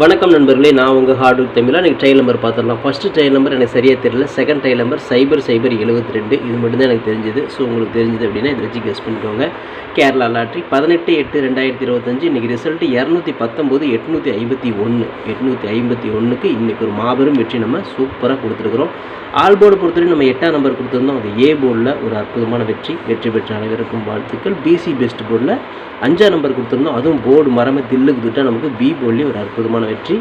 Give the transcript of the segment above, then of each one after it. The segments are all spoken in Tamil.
வணக்கம் நண்பர்களே நான் உங்கள் ஹார்ட் ஒர்க் தமிழாக எனக்கு ட்ரையல் நம்பர் பார்த்துடலாம். ஃபஸ்ட்டு ட்ரையல் நம்பர் எனக்கு சரியாக தெரியல. செகண்ட் ட்ரையல் நம்பர் சைபர் சைபர் எழுபத்தி ரெண்டு இது மட்டும்தான் எனக்கு தெரிஞ்சது. ஸோ உங்களுக்கு தெரிஞ்சது அப்படின்னா இதை வச்சு கெஸ் பண்ணிக்கோங்க. கேரளா லாட்ரி பதினெட்டு எட்டு ரெண்டாயிரத்தி இருபத்தஞ்சு. இன்றைக்கி ரிசல்ட் இரநூத்தி பத்தொம்போது எட்நூற்றி ஐம்பத்தி ஒன்று எட்நூற்றி ஐம்பத்தி ஒன்றுக்கு இன்றைக்கி ஒரு மாபெரும் வெற்றி நம்ம சூப்பராக கொடுத்துருக்குறோம். ஆல் போர்டு பொறுத்தவரை நம்ம எட்டாம் நம்பர் கொடுத்துருந்தோம். அது ஏ போர்டில் ஒரு அற்புதமான வெற்றி. வெற்றி பெற்ற அனைவருக்கும் வாழ்த்துக்கள். பிசி பெஸ்ட் போர்டில் அஞ்சாம் நம்பர் கொடுத்துருந்தோம். அதுவும் போர்டு மரமே தில்லுக்கு துட்டா நமக்கு பி போர்ட்லேயே ஒரு அற்புதமான வெற்றி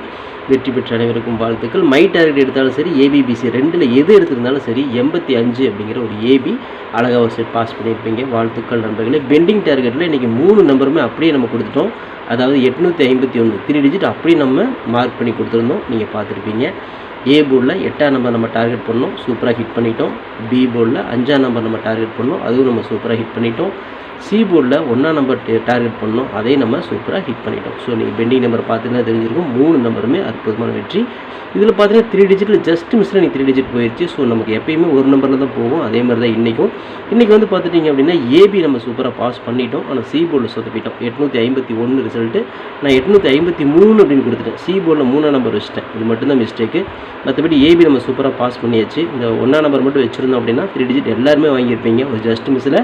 வெற்றி பெற்ற அனைவருக்கும் வாழ்த்துக்கள். மை டார்கெட் எடுத்தாலும் சரி ஏபிபிசி ரெண்டில் எது எடுத்திருந்தாலும் சரி எண்பத்தி அஞ்சு அப்படிங்கிற ஒரு ஏபி அழகாக ஒரு செட் பாஸ் பண்ணியிருப்பீங்க. வாழ்த்துக்கள் நண்பர்களே. பெண்டிங் டார்கெட்டில் இன்றைக்கி மூணு நம்பருமே அப்படியே நம்ம கொடுத்துட்டோம். அதாவது எட்நூற்றி ஐம்பத்தி ஒன்று த்ரீ டிஜிட் அப்படியே நம்ம மார்க் பண்ணி கொடுத்துருந்தோம். நீங்கள் பார்த்துருப்பீங்க. ஏ போர்டில் எட்டாம் நம்பர் நம்ம டார்கெட் பண்ணோம். சூப்பராக ஹிட் பண்ணிட்டோம். பி போர்டில் அஞ்சாம் நம்பர் நம்ம டார்கெட் பண்ணோம். அதுவும் நம்ம சூப்பராக ஹிட் பண்ணிட்டோம். சி ஒன்றா நம்பர் டார்கெட் பண்ணோம் அதையும் நம்ம சூப்பராக ஹிட் பண்ணிட்டோம். ஸோ நீங்கள் பெண்டிங் நம்பர் பார்த்தீங்கன்னா தெரிஞ்சிருக்கும். மூணு நம்பருமே அற்புதமான வெற்றி. இதில் பார்த்தீங்கன்னா த்ரீ டிஜிட்டில் ஜஸ்ட் மிஸ்ஸில் நீங்கள் த்ரீ டிஜிட் போயிடுச்சு ஸோ நமக்கு எப்பயுமே ஒரு நம்பரில் தான் போகும். அதே மாதிரி தான் இன்றைக்கும் இன்றைக்கி வந்து பார்த்துட்டிங்க அப்படின்னா ஏபி நம்ம சூப்பராக பாஸ் பண்ணிட்டோம். ஆனால் சி போர்டில் சொதப்பிட்டோம். எட்நூற்றி ஐம்பத்தி ஒன்று ரிசல்ட்டு நான் எட்நூற்றி ஐம்பத்தி மூணு அப்படின்னு கொடுத்துட்டேன். சி போர்டில் மூணாம் நம்பர் வச்சுட்டேன். இது மட்டும்தான் மிஸ்டேக்கு மற்றபடி ஏபி நம்ம சூப்பராக பாஸ் பண்ணியாச்சு. இந்த ஒன்றாம் நம்பர் மட்டும் வச்சுருந்தோம் அப்படின்னா த்ரீ டிஜிட் எல்லாருமே வாங்கியிருப்பீங்க. ஒரு ஜஸ்ட் மிஸ்ஸில்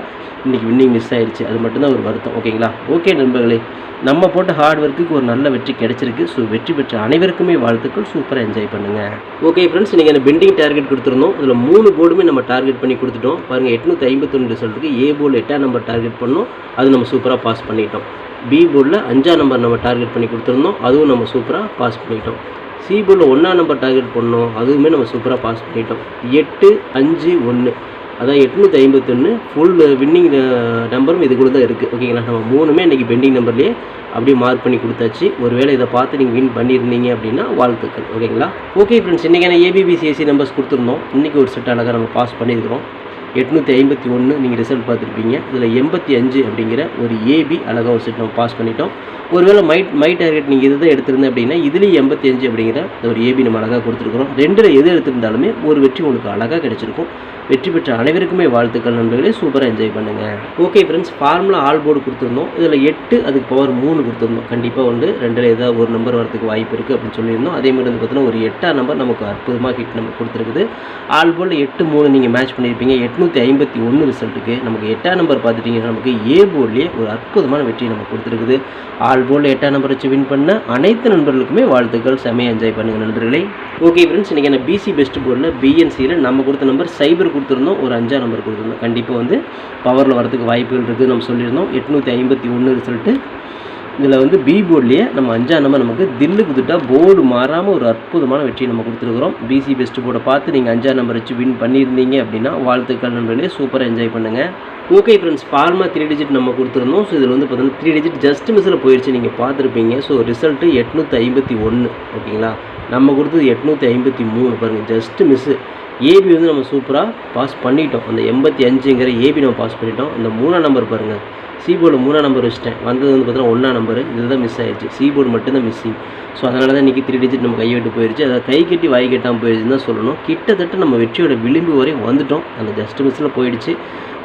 இன்றைக்கி வின்னிங் மிஸ் ஆயிடுச்சு. அது மட்டும்தான் ஒரு வருத்தம். ஓகேங்களா ஓகே நண்பர்களே நம்ம போட்ட ஹார்ட் ஒர்க்குக்கு ஒரு நல்ல வெற்றி கிடைச்சிருக்கு. ஸோ வெற்றி பெற்ற அனைவருக்குமே வாழ்த்துக்கள். சூப்பராக என்ஜாய் பண்ணுங்கள் ஓகே ஃப்ரெண்ட்ஸ் நீங்கள் அந்த பெண்டிங் டார்கெட் கொடுத்துருந்தோம். அதில் மூணு போர்டுமே நம்ம டார்கெட் பண்ணி கொடுத்துட்டோம். பாருங்கள் எட்நூற்றி ஐம்பத்தொன்று ரிசல்ட்டுக்கு ஏ போர்டில் எட்டாம் நம்பர் டார்கெட் பண்ணோம். அது நம்ம சூப்பராக பாஸ் பண்ணிட்டோம். பி போர்டில் அஞ்சாம் நம்பர் நம்ம டார்கெட் பண்ணி கொடுத்துருந்தோம். அதுவும் நம்ம சூப்பராக பாஸ் பண்ணிட்டோம். சி போர்டில் ஒன்றாம் நம்பர் டார்கெட் பண்ணோம். அதுவுமே நம்ம சூப்பராக பாஸ் பண்ணிட்டோம். எட்டு அஞ்சு ஒன்று அதான் எட்நூற்றி ஐம்பத்தொன்று ஃபுல் வின்னிங் நம்பரும் uh, இது கூட தான் இருக்குது ஓகேங்களா நம்ம மூணுமே இன்றைக்கி பெண்டிங் நம்பர்லேயே அப்படியே மார்க் பண்ணி கொடுத்தாச்சு. ஒருவேளை இதை பார்த்து நீங்கள் வின் பண்ணியிருந்தீங்க அப்படின்னா வாழ்த்துக்கள். ஓகேங்களா ஓகே ஃப்ரெண்ட்ஸ் இன்றைக்கான ஏபிபிசிஎஸ்சி நம்பர்ஸ் கொடுத்துருந்தோம். இன்றைக்கி ஒரு செட் அழகாக நம்ம பாஸ் பண்ணியிருக்கிறோம். எட்நூற்றி ஐம்பத்தி ஒன்று நீங்கள் ரிசல்ட் பார்த்துருப்பீங்க. இதில் எண்பத்தி அஞ்சு அப்படிங்கிற ஒரு ஏபி அழகாக ஒரு செட் நம்ம பாஸ் பண்ணிட்டோம். ஒருவேளை மை மை டார்கெட் நீங்கள் இது தான் எடுத்திருந்தேன் அப்படின்னா இதுலேயும் எண்பத்தி அஞ்சு அப்படிங்கிற ஒரு ஏபி நம்ம அழகாக கொடுத்துருக்குறோம். ரெண்டில் எது எடுத்திருந்தாலுமே ஒரு வெற்றி உங்களுக்கு அழகாக கிடச்சிருக்கும். வெற்றி பெற்ற அனைவருக்குமே வாழ்த்துக்கள் நண்பர்களே. சூப்பராக என்ஜாய் பண்ணுங்கள் okay friends formula all board கொடுத்துருந்தோம். இதில் எட்டு அதுக்கு பவர் மூணு கொடுத்துருந்தோம். கண்டிப்பாக வந்து ரெண்டில் ஏதாவது ஒரு நம்பர் வரதுக்கு வாய்ப்பு இருக்குது அப்படின்னு சொல்லியிருந்தோம். அதே மாதிரி வந்து பார்த்தீங்கன்னா ஒரு எட்டாம் நம்பர் நமக்கு அற்புதமாக ஹிட் நம்ம கொடுத்துருக்குது. ஆல் போர்டில் எட்டு மூணு நீங்கள் மேட்ச் பண்ணியிருப்பீங்க எட்நூற்றி ஐம்பத்தி ஒன்று ரிசல்ட்டுக்கு நமக்கு எட்டாம் நம்பர் பார்த்துட்டிங்கன்னா நமக்கு ஏ போர்ட்லேயே ஒரு அற்புதமான வெற்றி நம்ம கொடுத்துருக்குது. ஆல் போர்டில் எட்டாம் நம்பர் வச்சு வின் பண்ண அனைத்து நண்பர்களுக்குமே வாழ்த்துக்கள். செமையாக என்ஜாய் பண்ணுங்கள் நண்பர்களே. ஓகே ஃப்ரெண்ட்ஸ் இன்றைக்கி என்ன பிசி பெஸ்ட் போர்டில் பிஎன்சியில் நம்ம கொடுத்த நம்பர் சைபர் கொடுத்துருந்தோம். ஒரு அஞ்சாம் நம்பர் கொடுத்துருந்தோம். கண்டிப்பாக வந்து பவரில் வரதுக்கு வாய்ப்புகள் இருக்குதுன்னு நம்ம சொல்லியிருந்தோம். எட்நூற்றி ஐம்பத்தி ஒன்று ரிசல்ட்டு இதில் வந்து பி போர்ட்லேயே நம்ம அஞ்சாம் நம்பர் நமக்கு தில்லு குத்துட்டா போர்டு மாறாமல் ஒரு அற்புதமான வெற்றியை நம்ம கொடுத்துருக்குறோம். பிசி பெஸ்ட் போர்டை பார்த்து நீங்கள் அஞ்சாம் நம்பர் வச்சு வின் பண்ணியிருந்தீங்க அப்படின்னா வாழ்த்துக்கள் நண்பர்களே சூப்பராக என்ஜாய் பண்ணுங்கள் okay friends formula three digit நம்ம கொடுத்துருந்தோம். ஸோ இதில் வந்து பார்த்தீங்கன்னா த்ரீ டிஜிட் ஜஸ்ட் மிஸ்ஸில் போயிடுச்சு நீங்கள் பார்த்துருப்பீங்க. ஸோ ரிசல்ட்டு எட்நூற்றி ஐம்பத்தி ஒன்று ஓகேங்களா? நம்ம கொடுத்தது எட்நூற்றி ஐம்பத்தி மூணு பாருங்கள் ஜஸ்ட் மிஸ்ஸு ஏபி வந்து நம்ம சூப்பராக பாஸ் பண்ணிட்டோம். அந்த எண்பத்தி அஞ்சுங்கிற ஏபி நம்ம பாஸ் பண்ணிட்டோம். அந்த மூணாம் நம்பர் பாருங்கள் சீபோர்டு மூணாம் நம்பர் வச்சுட்டேன். வந்தது வந்து பார்த்தீங்கன்னா ஒன்றாம் நம்பர் இதுதான் தான் மிஸ் ஆயிடுச்சு. சீபோர்டு மட்டும்தான் மிஸ்ஸிங் ஸோ அதனால தான் இன்றைக்கி த்ரீ டிஜிட் நம்ம கையை விட்டு போயிடுச்சு அதை கை கட்டி வாய் கட்டாமல் போயிடுச்சுன்னு தான் சொல்லணும். கிட்டத்தட்ட நம்ம வெற்றியோட விளிம்பு வரையும் வந்துட்டோம். அந்த ஜஸ்ட் மிஸ்ஸில் போயிடுச்சு.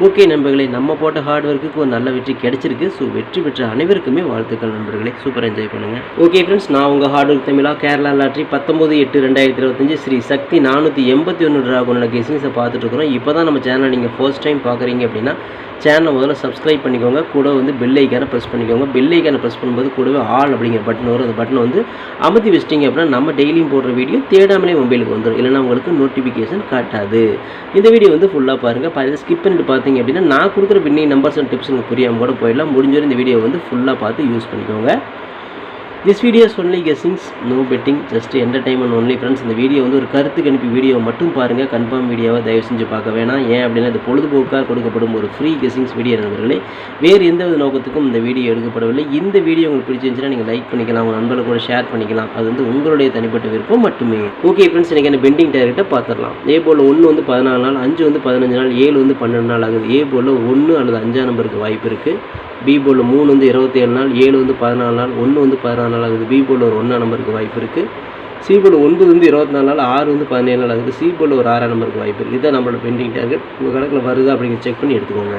ஓகே நண்பர்களே நம்ம போட்ட ஹார்ட் ஒர்க்குக்கு ஒரு நல்ல வெற்றி கிடைச்சிருக்கு. ஸோ வெற்றி பெற்ற அனைவருக்குமே வாழ்த்துக்கள் நண்பர்களே. சூப்பர் என்ஜாய் பண்ணுங்கள் ஓகே ஃப்ரெண்ட்ஸ் நான் உங்கள் ஹார்ட் ஒர்க் தமிழா கேரளா லாட்ரி பத்தொம்பது எட்டு ரெண்டாயிரத்தி இருபத்தஞ்சு ஸ்ரீ சக்தி நானூற்றி எண்பத்தி ஒன்று ட்ராகனோட கெஸிங்ஸை பார்த்துட்டு இருக்கிறோம். இப்போ தான் நம்ம சேனலை நீங்கள் ஃபர்ஸ்ட் டைம் பார்க்குறீங்க அப்படின்னா சேனலை முதல்ல சப்ஸ்கிரைப் பண்ணிக்கோங்க. கூட வந்து பெல் ஐக்கானை ப்ரெஸ் பண்ணிக்கோங்க. பெல் ஐக்கானை ப்ரெஸ் பண்ணும்போது கூடவே ஆல் அப்படிங்கிற பட்டன் வரும். அந்த பட்டன் வந்து அமுத்தி வச்சிட்டிங்க அப்படின்னா நம்ம டெய்லியும் போடுற வீடியோ தேடாமலே மொபைலுக்கு வந்துடும் இல்லைனா உங்களுக்கு நோட்டிஃபிகேஷன் காட்டாது. இந்த வீடியோ வந்து ஃபுல்லாக பாருங்கள் பாருங்கள் ஸ்கிப் பண்ணிட்டு பார்த்தீங்க அப்படின்னா நான் கொடுக்குற பின்னி நம்பர்ஸ் அண்ட் டிப்ஸ் உங்களுக்கு புரியாமல் கூட போயிடலாம். முடிஞ்சவரை இந்த வீடியோ வந்து ஃபுல்லாக பார்த்து யூஸ் பண்ணிக்கோங்க. This videos only guessings no betting just entertainment only friends இந்த வீடியோ வந்து ஒரு கருத்துக்கு அனுப்பி வீடியோ மட்டும் பாருங்கள் கன்ஃபார்ம் வீடியோவை தயவு செஞ்சு பார்க்க வேணாம். ஏன் அப்படின்னா இது பொழுதுபோக்காக கொடுக்கப்படும் ஒரு ஃப்ரீ கெஸிங்ஸ் வீடியோ நண்பர்களே. வேறு எந்த வித நோக்கத்துக்கும் இந்த வீடியோ எடுக்கப்படவில்லை. இந்த வீடியோ உங்களுக்கு பிடிச்சிருந்துச்சுன்னா நீங்கள் லைக் பண்ணிக்கலாம். உங்கள் நண்பர்கள் கூட ஷேர் பண்ணிக்கலாம். அது வந்து உங்களுடைய தனிப்பட்ட விருப்பம் மட்டுமே. ஓகே ஃப்ரெண்ட்ஸ் எனக்கு என்ன பெண்டிங் டேரக்ட்டை பார்த்துடலாம் ஏ போல் ஒன்று வந்து பதினாலு நாள் அஞ்சு வந்து பதினஞ்சு நாள் ஏழு வந்து பன்னெண்டு நாள் ஆகுது. ஏ போல் ஒன்று அல்லது அஞ்சாம் நம்பருக்கு வாய்ப்பு இருக்குது பி மூணு வந்து இருபத்தேழு நாள் ஏழு வந்து பதினாலு நாள் ஒன்று வந்து பதினாலு நாள் ஆகுது. பி ஒரு ஒன்றா நம்பருக்கு வாய்ப்பு இருக்குது சி போர்டு ஒன்பது வந்து இருபத்தி நாலு நாள் ஆறு வந்து பதினேழு நாள் அதுக்கு சி போர்டில் ஒரு ஆறாம் நம்பருக்கு வாய்ப்பு இருக்குது இதுதான் நம்மளோட பெண்டிங் டார்கெட் உங்கள் கணக்கில் வருதா அப்படிங்கிற செக் பண்ணி எடுத்துக்கோங்க.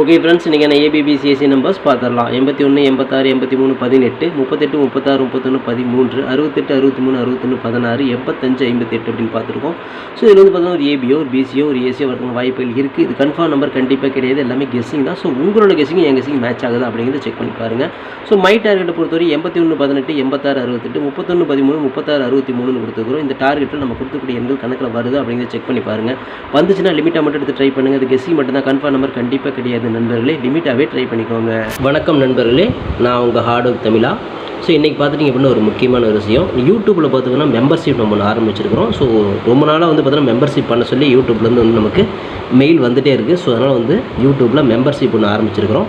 ஓகே ஃப்ரெண்ட்ஸ் இன்றைக்கி நான் ஏபிபிசிஎஸ்சி நம்பர்ஸ் பார்த்துடலாம் எண்பத்தி ஒன்று எண்பத்தாறு எண்பத்தி மூணு பதினெட்டு முப்பத்தெட்டு முப்பத்தாறு முப்பத்தொன்று பதிமூன்று அறுபத்தெட்டு அறுபத்தி மூணு அறுபத்தொன்று பதினாறு எண்பத்தஞ்சு ஐம்பத்தெட்டு அப்படின்னு பார்த்துருக்கோம் ஸோ இதில் வந்து பார்த்தீங்கன்னா ஒரு ஏபியோ ஒரு பிசியோ ஒரு ஏசியோ வரதுக்கு வாய்ப்புகள் இருக்குது இது கன்ஃபார்ம் நம்பர் கண்டிப்பாக கிடையாது. எல்லாமே கெஸ்ஸிங் தான். ஸோ உங்களோட கெஸ்ஸிங் என் கெஸ்ஸிங் மேட்ச் ஆகுதா அப்படிங்கிறத செக் பண்ணி பாருங்கள் ஸோ மை டார்கெட்டை பொறுத்தவரை எண்பத்தி ஒன்று பதினெட்டு எண்பத்தாறு அறுபத்தெட்டு முப்பத்தொன்று பதிமூணு முப்பத்தாறு அறுபத்தி மூணுன்னு கொடுத்துருக்குறோம். இந்த டார்கெட்டில் நம்ம கொடுக்கக்கூடிய எண்கள் கணக்கில் வருது அப்படிங்கிறத செக் பண்ணி பாருங்கள் வந்துச்சுன்னா லிமிட்டாக மட்டும் எடுத்து ட்ரை பண்ணுங்கள் அது கெஸ்ஸிங் மட்டும் தான் கன்ஃபார்ம் நம்பர் கண்டிப்பாக கிடையாது நண்பர்களே. லிமிட்டாகவே ட்ரை பண்ணிக்கோங்க. வணக்கம் நண்பர்களே. நான் உங்கள் ஹார்ட் ஒர்க் தமிழா. ஸோ இன்றைக்கி பார்த்துட்டிங்க அப்படின்னா ஒரு முக்கியமான ஒரு விஷயம். யூடியூப்பில் பார்த்தீங்கன்னா மெம்பர்ஷிப் நம்ம ஒன்று ஆரம்பிச்சிருக்கிறோம். ஸோ ரொம்ப நாளாக வந்து பார்த்தீங்கன்னா மெம்பர்ஷிப் பண்ண சொல்லி யூடியூப்லேருந்து வந்து நமக்கு மெயில் வந்துகிட்டே இருக்குது ஸோ அதனால் வந்து யூடியூப்பில் மெம்பர்ஷிப் ஒன்று ஆரம்பிச்சிருக்கிறோம்.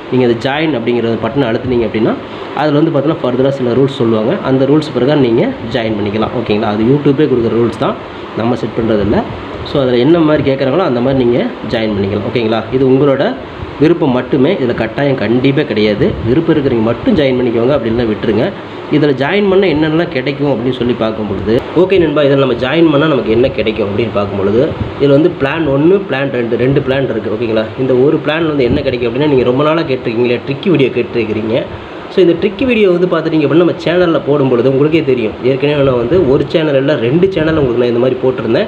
நீங்கள் அதை ஜாயின் அப்படிங்கிற பட்டனை அழுத்துனீங்க அப்படின்னா அதில் வந்து பார்த்தீங்கன்னா ஃபர்தராக சில ரூல்ஸ் சொல்லுவாங்க. அந்த ரூல்ஸ் பிறகு நீங்கள் ஜாயின் பண்ணிக்கலாம். ஓகேங்களா? அது யூடியூப்பே கொடுக்குற ரூல்ஸ் தான். நம்ம செட் பண்ணுறதில்ல ஸோ அதில் என்ன மாதிரி கேட்குறாங்களோ அந்த மாதிரி நீங்கள் ஜாயின் பண்ணிக்கலாம். ஓகேங்களா? இது உங்களோட விருப்பம் மட்டுமே. இதில் கட்டாயம் கண்டிப்பாக கிடையாது. விருப்பம் இருக்கிறவங்க மட்டும் ஜாயின் பண்ணிக்கோங்க அப்படின்னா விட்டுருங்க. இதில் ஜாயின் பண்ண என்னென்னலாம் கிடைக்கும் அப்படின்னு சொல்லி பார்க்கும் பொழுது ஓகே நண்பா இதில் நம்ம ஜாயின் பண்ணால் நமக்கு என்ன கிடைக்கும் அப்படின்னு பார்க்கும் பொழுது இதில் வந்து பிளான் ஒன்று பிளான் ரெண்டு ரெண்டு பிளான் இருக்குது ஓகேங்களா இந்த ஒரு பிளான் வந்து என்ன கிடைக்கும் அப்படின்னா நீங்கள் ரொம்ப நாளாக கேட்டிருக்கீங்களே ட்ரிக்கி வீடியோ கேட்டிருக்கிறீங்க. ஸோ இந்த ட்ரிக்கி வீடியோ வந்து பார்த்துட்டிங்க அப்படின்னா நம்ம சேனலில் போடும்பொழுது உங்களுக்கே தெரியும். ஏற்கனவே நான் வந்து ஒரு சேனல் இல்லை ரெண்டு சேனல் உங்களுக்கு நான் இந்த மாதிரி போட்டிருந்தேன்.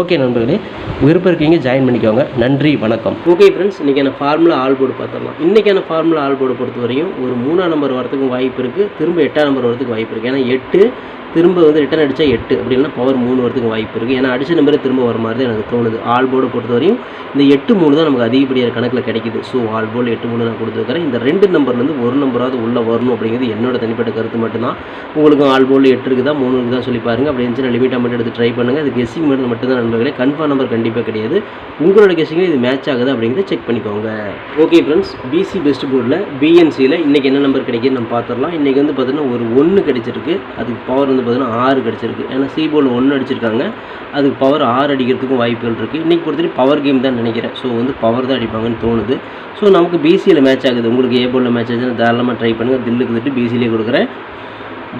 ஓகே நண்பர்களே விருப்பம் இருக்கீங்க ஜாயின் பண்ணிக்கோங்க. நன்றி வணக்கம். ஓகே ஃப்ரெண்ட்ஸ் இன்றைக்கான ஃபார்முலா ஆல் போர்டு பார்த்துடலாம். இன்றைக்கான ஃபார்முலா ஆல் போர்டு பொறுத்த வரையும் ஒரு மூணாம் நம்பர் வரதுக்கும் வாய்ப்பு இருக்குது திரும்ப எட்டாம் நம்பர் வரதுக்கு வாய்ப்பு இருக்குது ஏன்னா எட்டு திரும்ப வந்து ரிட்டன் அடித்தா எட்டு அப்படின்னா பவர் மூணு வரதுக்கு வாய்ப்பு இருக்குது ஏன்னா அடிச்ச நம்பரே திரும்ப வர மாதிரி தான் எனக்கு தோணுது. ஆல் போர்டு பொறுத்த வரையும் இந்த எட்டு மூணு தான் நமக்கு அதிகப்படியான கணக்கில் கிடைக்குது. ஸோ ஆல் போர்டு எட்டு மூணு நான் கொடுத்துருக்கிறேன் இந்த ரெண்டு நம்பர்லேருந்து ஒரு நம்பராவது உள்ளே வரணும் அப்படிங்கிறது என்னோட தனிப்பட்ட கருத்து மட்டும்தான். உங்களுக்கும் ஆல் போர்டு எட்டு இருக்குதா மூணு இருக்குதா சொல்லி பாருங்க. அப்படி இருந்துச்சு லிமிட்டாக மட்டும் எடுத்து ட்ரை பண்ணுங்கள் அது கெஸ்ஸிங் மட்டும் மட்டும்தான் நண்பர்களே. கன்ஃபார்ம் நம்பர் கண்டிப்பாக கிடையாது. உங்களோட கெஸ்ஸிங்கில் இது மேட்ச் ஆகுது அப்படிங்கிறத செக் பண்ணிக்கோங்க. ஓகே ஃப்ரெண்ட்ஸ் பிசி பெஸ்ட் போர்டில் பிஎன்சியில் இன்றைக்கி என்ன நம்பர் கிடைக்குதுன்னு நம்ம பார்த்துடலாம். இன்றைக்கி வந்து பார்த்தீங்கன்னா ஒரு ஒன்று கிடைச்சிருக்கு. அதுக்கு பவர் வந்து பார்த்தீங்கன்னா ஆறு கிடச்சிருக்கு. ஏன்னா சி போர்டில் ஒன்று அடிச்சிருக்காங்க. அதுக்கு பவர் ஆறு அடிக்கிறதுக்கும் வாய்ப்புகள் இருக்குது இன்றைக்கி பொறுத்தவரைக்கும் பவர் கேம் தான் நினைக்கிறேன். ஸோ வந்து பவர் தான் அடிப்பாங்கன்னு தோணுது. ஸோ நமக்கு பிசியில் மேட்ச் ஆகுது. உங்களுக்கு ஏ போர்டில் மேட்ச் ஆச்சுன்னா தாராளமாக ட்ரை பண்ணுங்கள் தில்லுக்கு தட்டு பிசிலே கொடுக்குறேன்.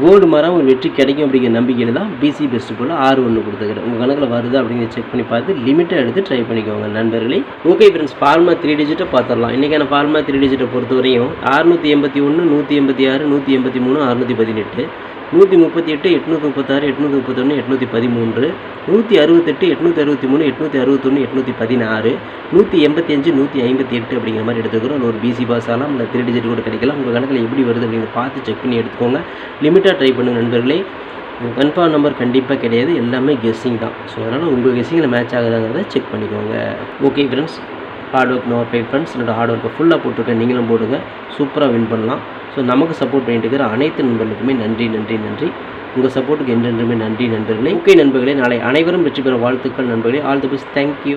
கோல்டு மரம் ஒரு வெற்றி கிடைக்கும் அப்படிங்கிற நம்பிக்கையில் தான் பிசி பெஸ்ட்டு போல் ஆறு ஒன்று கொடுத்துக்கிறேன் உங்கள் கணக்கில் வருது அப்படிங்கிறத செக் பண்ணி பார்த்து லிமிட்டாக எடுத்து ட்ரை பண்ணிக்கோங்க நண்பர்களே. ஓகே ஃப்ரெண்ட்ஸ் ஃபார்மா த்ரீ டிஜிட்டை பார்த்துடலாம். இன்றைக்கான ஃபார்மா த்ரீ டிஜிட்டை பொறுத்த வரையும் அறுநூற்றி எண்பத்தி ஒன்று நூற்றி எண்பத்தி ஆறு நூற்றி எண்பத்தி மூணு அறுநூற்றி பதினெட்டு. நூற்றி முப்பத்தி எட்டு எட்நூற்றி முப்பத்தாறு எட்நூற்றி முப்பத்தொன்று எட்நூற்றி பதிமூன்று நூற்றி அறுபத்தெட்டு எட்நூற்றி அறுபத்தி மூணு எட்நூற்றி அறுபத்தொன்று எட்நூற்றி பதினாறு நூற்றி எண்பத்தி அஞ்சு நூற்றி ஐம்பத்தி எட்டு அப்படிங்கிற மாதிரி எடுத்துக்கிறோம். அது ஒரு பிசி பாஸ் ஆகலாம் இல்லை த்ரீ டிஜிட் கூட கிடைக்கலாம். உங்கள் கணக்கில் எப்படி வருது அப்படிங்கிறத பார்த்து செக் பண்ணி எடுத்துக்கோங்க. லிமிட்டாக ட்ரை பண்ணுங்க நண்பர்களே. கன்ஃபார்ம் நம்பர் கண்டிப்பாக கிடையாது. எல்லாமே கெஸ்ஸிங் தான். ஸோ அதனால் உங்கள் கெஸ்ஸிங்கில் மேட்ச் ஆகுதாங்கிறத செக் பண்ணிக்கோங்க. Okay friends hard work no pay friends என்னோட ஹார்ட் ஒர்க்கை ஃபுல்லாக போட்டிருக்கேன். நீங்களும் போடுங்க. சூப்பராக வின் பண்ணலாம். ஸோ நமக்கு சப்போர்ட் பண்ணிட்டு இருக்கிற அனைத்து நண்பர்களுக்குமே நன்றி நன்றி நன்றி. உங்கள் சப்போர்ட்டுக்கு என்றென்றுமே நன்றி நண்பர்களே. ஓகே நண்பர்களே நாளை அனைவரும் வெற்றி பெற வாழ்த்துக்கள் நண்பர்களே. All the best thank you